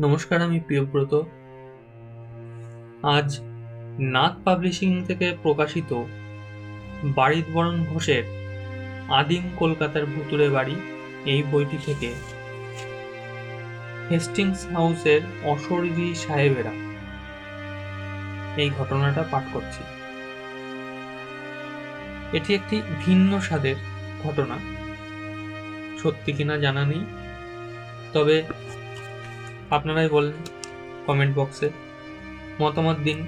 নমস্কার আমি প্রিয়ব্রত আজ নাথ পাবলিশিং থেকে প্রকাশিত বাড়িত বরণ ঘোষের আদিম কলকাতার ভুতুরে বাড়ি এই বইটি থেকে। হেস্টিংস হাউসের অশরীরী সাহেবেরা এই ঘটনাটা পাঠ করছি। এটি একটি ভিন্ন স্বাদের ঘটনা। সত্যি কিনা জানা নেই। তবে আপনারাই বলেন কমেন্ট বক্সে মতামত দিন।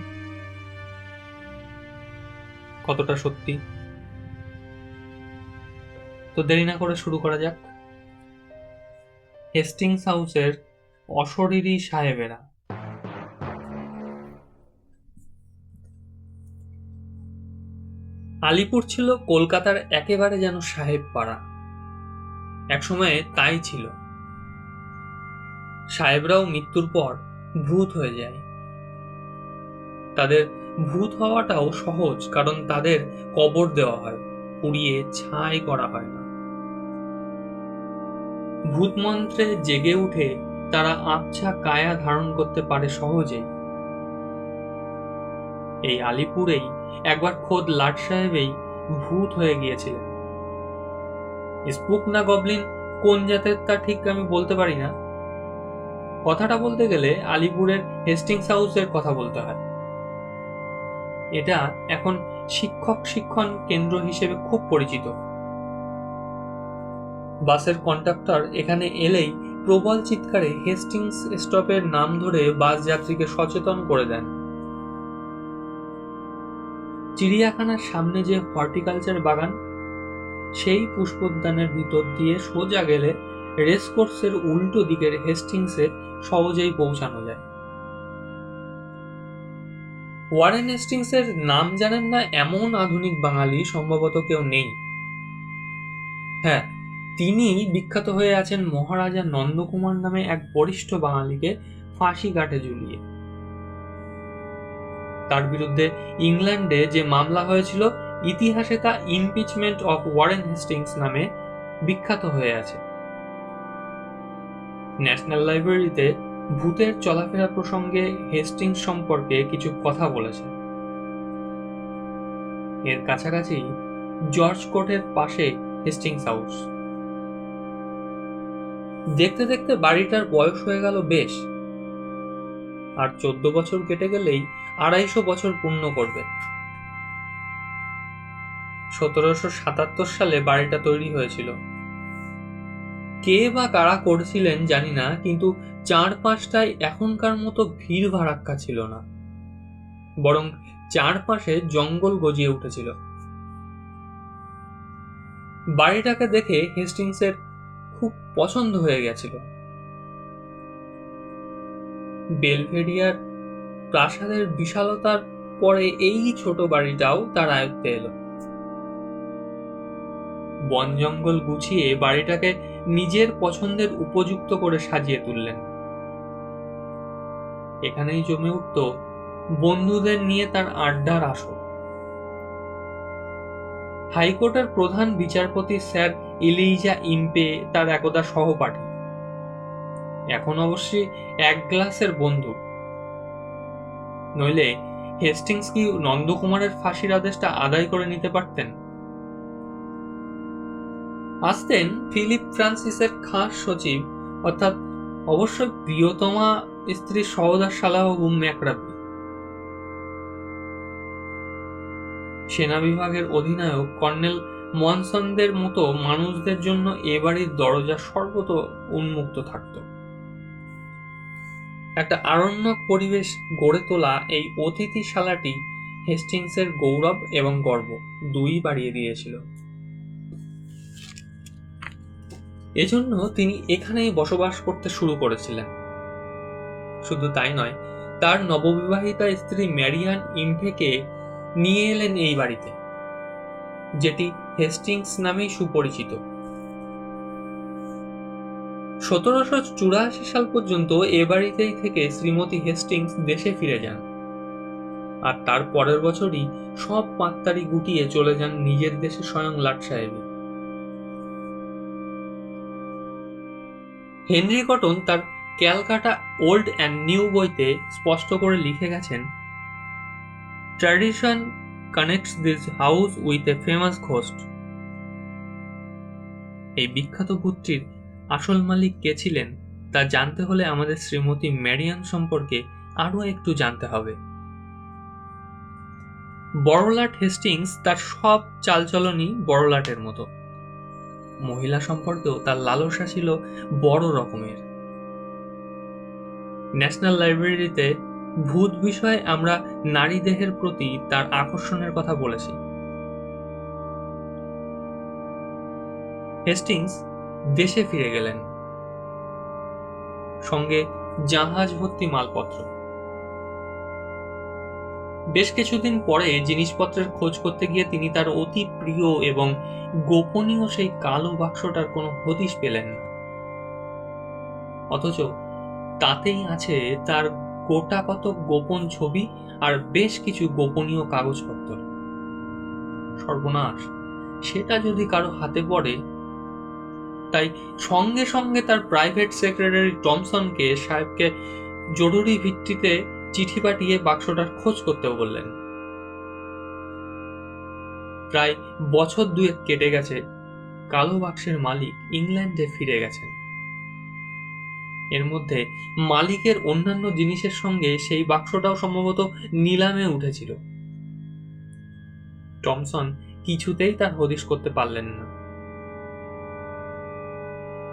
কতটা সত্যি? তো দেরি না করে শুরু করা যাক। হেস্টিংস হাউসের অশরীরী সাহেবেরা। আলিপুর ছিল কলকাতার একেবারে যেন সাহেব পাড়া একসময়ে তাই ছিল। সাহেবরাও মৃত্যুর পর ভূত হয়ে যায়। তাদের ভূত হওয়াটাও সহজ, কারণ তাদের কবর দেওয়া হয়, পুড়িয়ে ছাই করা হয় না। ভূত মন্ত্রে জেগে উঠে তারা আবছা কায়া ধারণ করতে পারে সহজেই এই আলিপুরেই একবার খোদ লাট সাহেবেই ভূত হয়ে গিয়েছিলেন। স্পুক না গবলিন কোন জাতের তা ঠিক আমি বলতে পারি না। কথাটা বলতে গেলে আলিপুরের হেস্টিংস হাউসের কথা বলতে হয়। এটা এখন শিক্ষক শিক্ষণ কেন্দ্র হিসেবে খুব পরিচিত। বাসের কন্ডাক্টর এখানে এলেই প্রবল চিৎকারে হেস্টিংস স্টপের নাম ধরে বাস যাত্রীকে সচেতন করে দেন। চিড়িয়াখানার সামনে যে হর্টিকালচার বাগান, সেই পুষ্পোদ্যানের ভিতর দিয়ে সোজা গেলে রেসকোর্সের উল্টো দিকের হেস্টিংসে সহজেই পৌঁছানো যায়। ওয়ারেন হেস্টিংসের নাম জানেন না এমন আধুনিক বাঙালি সম্ভবত কেউ নেই। হ্যাঁ তিনি বিখ্যাত হয়ে আছেন মহারাজা নন্দকুমার নামে এক বরিষ্ঠ বাঙালিকে ফাঁসি কাটে ঝুলিয়ে। তার বিরুদ্ধে ইংল্যান্ডে যে মামলা হয়েছিল, ইতিহাসে তা ইমপিচমেন্ট অফ ওয়ারেন হেস্টিংস নামে বিখ্যাত হয়ে আছে। ন্যাশনাল লাইব্রেরিতে ভূতের চলাফেরা প্রসঙ্গে হেস্টিংস সম্পর্কে কিছু কথা বলেছে। এর কাছাকাছি জর্জ কোর্টের পাশে হেস্টিংস হাউস। দেখতে দেখতে বাড়িটার বয়স হয়ে গেল বেশ। আর চোদ্দ বছর কেটে গেলেই আড়াইশো বছর পূর্ণ করবে। সতেরোশো সাতাত্তর সালে বাড়িটা তৈরি হয়েছিল। কে বা কারা করেছিলেন জানি না, কিন্তু চার পাঁচটায় এখনকার মতো ভিড় ভাড়াক্কা ছিল না। বরং চারপাশে জঙ্গল গজিয়ে উঠেছিল। বাড়িটাকে দেখে হেস্টিংসের খুব পছন্দ হয়ে গেছিল। বেলভেডিয়ার প্রাসাদের বিশালতার পরে এই ছোট বাড়িটাও তার আয়ত্তে এলো। বন জঙ্গল গুছিয়ে বাড়িটাকে নিজের পছন্দের উপযুক্ত করে সাজিয়ে তুললেন। এখানেই জমে উঠত বন্ধুদের নিয়ে তার আড্ডার আসর। হাইকোর্টের প্রধান বিচারপতি স্যার ইলিজা ইম্পে তার একদা সহপাঠী। এখন অবশ্যই এক গ্লাসের বন্ধু নইলে হেস্টিংস কি নন্দকুমারের ফাঁসির আদেশটা আদায় করে নিতে পারতেন? আসতেন ফিলিপ ফ্রান্সিসের খাস সচিব, অর্থাৎ অবশ্য প্রিয়তমা স্ত্রী সহদার সালাহু ম্যাকরাবি সেনা বিভাগের অধিনায়ক কর্নেল মনসনদের মতো মানুষদের জন্য এ বাড়ির দরজা সর্বত উন্মুক্ত থাকত। একটা আরণ্যক পরিবেশ গড়ে তোলা এই অতিথিশালাটি হেস্টিংসের গৌরব এবং গর্ব দুই বাড়িয়ে দিয়েছিল। এজন্য তিনি এখানেই বসবাস করতে শুরু করেছিলেন। শুধু তাই নয়, তার নববিবাহিতা স্ত্রী ম্যারিয়ান ইমফেকে নিয়ে এলেন এই বাড়িতে, যেটি হেস্টিংস নামেই সুপরিচিত। সতেরোশো চুরাশি সাল পর্যন্ত এ বাড়িতেই থেকে শ্রীমতী হেস্টিংস দেশে ফিরে যান। আর তার পরের বছরই সব পাত্তারি গুটিয়ে চলে যান নিজের দেশে স্বয়ং লাট সাহেবে হেনরি কটন তার ক্যালকাটা ওল্ড অ্যান্ড নিউ বইতে স্পষ্ট করে লিখে গেছেন, tradition connects this house with a famous ghost. এই বিখ্যাত ভূতটির আসল মালিক কে ছিলেন তা জানতে হলে আমাদের শ্রীমতী ম্যারিয়ান সম্পর্কে আরও একটু জানতে হবে। বড়লাট হেস্টিংস তার সব চালচলনই বড়লাটের মতো। মহিলা সম্পর্কেও তার লালসা ছিল বড় রকমের। ন্যাশনাল লাইব্রেরিতে ভূত বিষয়ে আমরা নারী দেহের প্রতি তার আকর্ষণের কথা বলেছি। হেস্টিংস দেশে ফিরে গেলেন। সঙ্গে জাহাজ ভর্তি মালপত্র। বেশ কিছুদিন পরে জিনিসপত্রের খোঁজ করতে গিয়ে তিনি তার অতি প্রিয় এবং গোপনীয় সেই কালো বাক্সটার কোনো হদিশ পেলেন না। অথচ তাতেই আছে তার গোটা কত গোপন ছবি আর বেশ কিছু গোপনীয় কাগজপত্র। সর্বনাশ, সেটা যদি কারও হাতে পড়ে, তাই সঙ্গে সঙ্গে তার প্রাইভেট সেক্রেটারি টমসনকে সাহেবকে জরুরি ভিত্তিতে চিঠি পাঠিয়ে বাক্সটার খোঁজ করতে বললেন। প্রায় বছর দুয়েক কেটে গেছে, কালো বাক্সের মালিক ইংল্যান্ডে ফিরে গেছেন। এর মধ্যে মালিকের অন্যান্য জিনিসের সঙ্গে সেই বাক্সটাও সম্ভবত নিলামে উঠেছিল। টমসন কিছুতেই তার হদিশ করতে পারলেন না।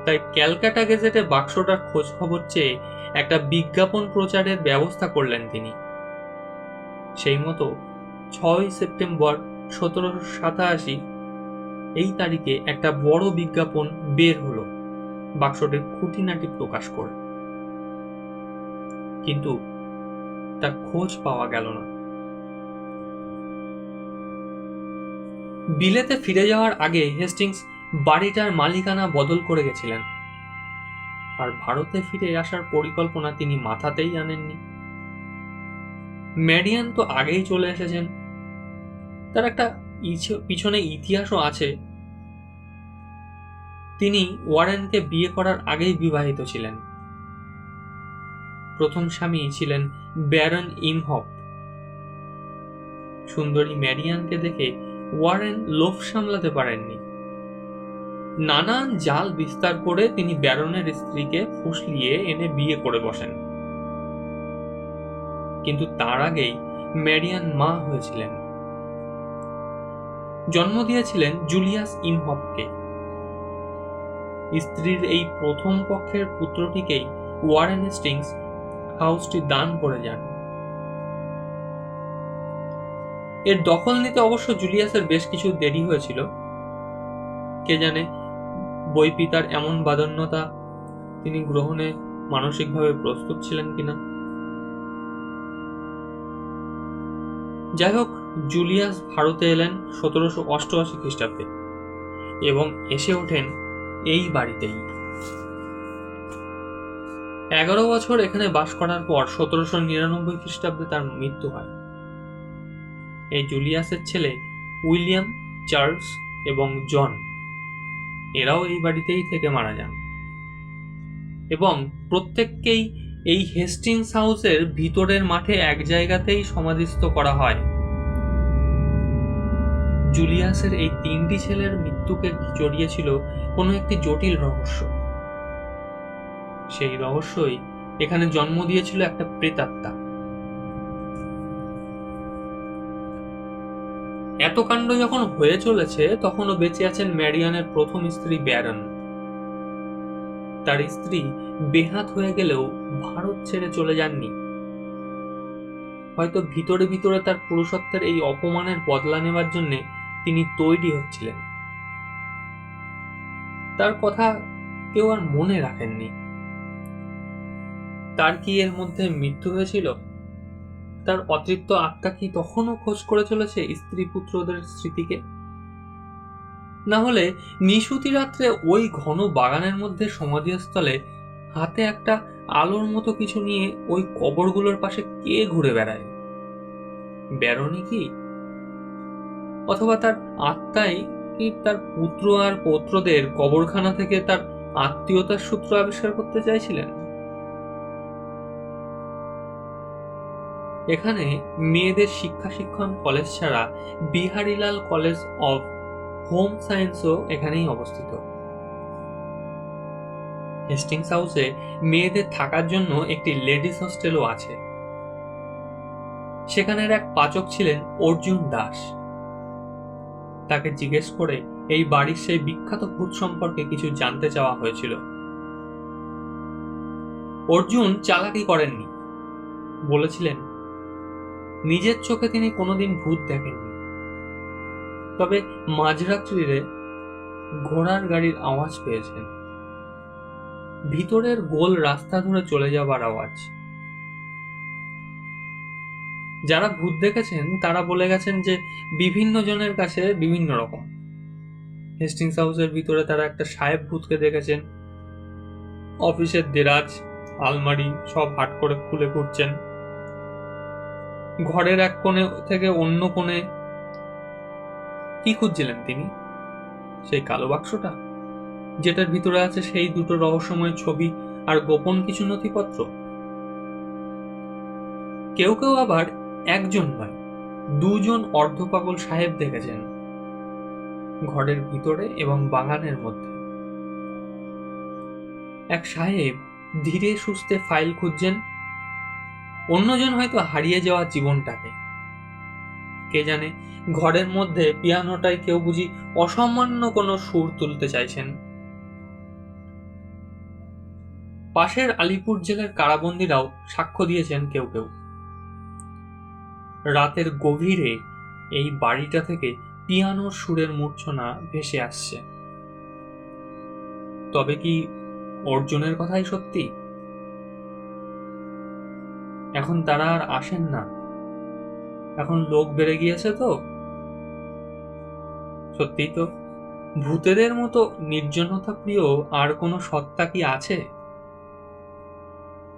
তাই ক্যালকাটা গেজেটে বাক্সটার খোঁজ খবর চেয়ে একটা বিজ্ঞাপন প্রচারের ব্যবস্থা করলেন তিনি। সেই মতো ছয় সেপ্টেম্বর সতেরোশো সাতাশি এই তারিখে একটা বড় বিজ্ঞাপন বের হলো, বাক্সটির খুঁটিনাটি প্রকাশ করে কিন্তু তার খোঁজ পাওয়া গেল না। বিলেতে ফিরে যাওয়ার আগে হেস্টিংস বাড়িটার মালিকানা বদল করে গেছিলেন। আর ভারতে ফিরে আসার পরিকল্পনা তিনি মাথাতেই আনেননি। ম্যাডিয়ান তো আগেই চলে এসেছেন। তার একটা পিছনে ইতিহাসও আছে। তিনি ওয়ারেনকে বিয়ে করার আগেই বিবাহিত ছিলেন। প্রথম স্বামী ছিলেন ব্যারন ইমহপ। সুন্দরী ম্যারিয়ানকে দেখে ওয়ারেন লোভ সামলাতে পারেননি। নানান জাল বিস্তার করে তিনি ব্যারনের স্ত্রীকে ফুসলিয়ে এনে বিয়ে করে বসেন। কিন্তু তার আগেই ম্যারিয়ান মা হয়েছিলেন। জন্ম দিয়েছিলেন জুলিয়াস ইনহপকে। স্ত্রীর এই প্রথম পক্ষের পুত্রটিকেই ওয়ারেন হেস্টিংস হাউসটি দান করে যান। এর দখল নিতে অবশ্য জুলিয়াসের বেশ কিছু দেরি হয়েছিল। কে জানে বই পিতার এমন বাদন্যতা তিনি গ্রহণে মানসিকভাবে প্রস্তুত ছিলেন কিনা? যাই হোক জুলিয়াস ভারতে এলেন সতেরোশো অষ্টআশি খ্রিস্টাব্দে এবং এসে ওঠেন এই বাড়িতেই। এগারো বছর এখানে বাস করার পর সতেরোশো নিরানব্বই খ্রিস্টাব্দে তার মৃত্যু হয়। এই জুলিয়াসের ছেলে উইলিয়াম চার্লস এবং জন এরাও এই বাড়িতেই থেকে মারা যান। এবং প্রত্যেককেই এই হেস্টিংস হাউসের ভিতরের মাঠে এক জায়গাতেই সমাধিস্থ করা হয়। জুলিয়াসের এই তিনটি ছেলের মৃত্যুকে জড়িয়েছিল কোনো একটি জটিল রহস্য। সেই রহস্যই এখানে জন্ম দিয়েছিল একটা প্রেতাত্মা। কাণ্ড যখন হয়ে চলেছে, তখনও বেঁচে আছেন ম্যারিয়ানের প্রথম স্ত্রী ব্যারন। তার স্ত্রী বেহাত হয়ে গেলেও ভারত ছেড়ে চলে যাননি। হয়তো ভিতরে ভিতরে তার পুরুষত্বের এই অপমানের বদলা নেবার জন্য তিনি তৈরি হচ্ছিলেন। তার কথা কেউ আর মনে রাখেননি। তার কি এর মধ্যে মৃত্যু হয়েছিল? তার অতৃপ্ত আত্মা কি তখনও খোঁজ করে চলেছে স্ত্রী পুত্রদের স্মৃতিকে? না হলে নিশুতি রাত্রে ওই ঘন বাগানের মধ্যে সমাধিস্থলে হাতে একটা আলোর মতো কিছু নিয়ে ওই কবরগুলোর পাশে কে ঘুরে বেড়ায়? বেরোনি কি? অথবা তার আত্মাই কি তার পুত্র আর পৌত্রদের কবরখানা থেকে তার আত্মীয়তার সূত্র আবিষ্কার করতে চাইছিলেন? এখানে মেয়েদের শিক্ষা শিক্ষণ কলেজ ছাড়া বিহারিলাল কলেজ অফ হোম সায়েন্সও এখানেই অবস্থিত। হেস্টিংস হাউসে মেয়েদের থাকার জন্য একটি লেডিস হোস্টেলও আছে। সেখানের এক পাচক ছিলেন অর্জুন দাস। তাকে জিজ্ঞেস করে এই বাড়ির সেই বিখ্যাত ভূত সম্পর্কে কিছু জানতে চাওয়া হয়েছিল। অর্জুন চালাকি করেননি। বলেছিলেন নিজের চোখে তিনি কোনোদিন ভূত দেখেননি। তবে মাঝরাত্রিরে ঘোড়ার গাড়ির আওয়াজ পেয়েছেন। ভিতরের গোল রাস্তা ধরে চলে যাবার আওয়াজ। যারা ভূত দেখেছেন, তারা বলে গেছেন যে, বিভিন্ন জনের কাছে বিভিন্ন রকম। হেস্টিংস হাউসের ভিতরে তারা একটা সাহেব ভূতকে দেখেছেন। অফিসের দেরাজ, আলমারি সব হাট করে খুলে ঘুরছেন ঘরের এক কোণে থেকে অন্য কোণে কি খুঁজছিলেন তিনি? সেই কালো বাক্সটা? যেটার ভিতরে আছে সেই দুটো রহস্যময় ছবি আর গোপন কিছু নথিপত্র? কেউ কেউ আবার একজন নয়, দুজন অর্ধপাগল সাহেব দেখেছেন, ঘরের ভিতরে এবং বাগানের মধ্যে। এক সাহেব ধীরে সুস্থে ফাইল খুঁজছেন অন্যজন হয়তো হারিয়ে যাওয়া জীবনটাকে। কে জানে, ঘরের মধ্যে পিয়ানোটায় কেউ বুঝি অসামান্য কোনো সুর তুলতে চাইছেন। পাশের আলিপুর জেলার কারাবন্দীরাও সাক্ষ্য দিয়েছেন কেউ কেউ। রাতের গভীরে এই বাড়িটা থেকে পিয়ানোর সুরের মূর্ছনা ভেসে আসছে। তবে কি অর্জুনের কথাই সত্যি? এখন তারা আর আসেন না। এখন লোক বেড়ে গিয়েছে তো। সত্যি তো, ভূতেদের মতো নির্জনতা প্রিয় আর কোনো সত্তা কি আছে?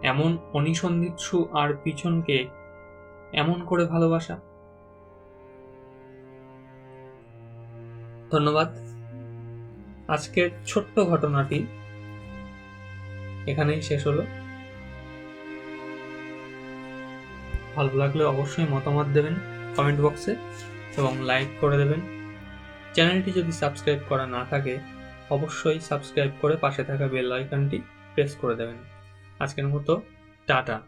এমন অনিসন্ধিৎসু আর পিছনকে এমন করে ভালোবাসা। ধন্যবাদ। আজকের ছোট্ট ঘটনাটি এখানেই শেষ হলো। ভালো লাগলে অবশ্যই মতামত দেবেন কমেন্ট বক্সে এবং লাইক করে দেবেন। চ্যানেলটি যদি সাবস্ক্রাইব করা না থাকে, অবশ্যই সাবস্ক্রাইব করে পাশে থাকা বেল আইকনটি প্রেস করে দেবেন। আজকের মতো, টাটা।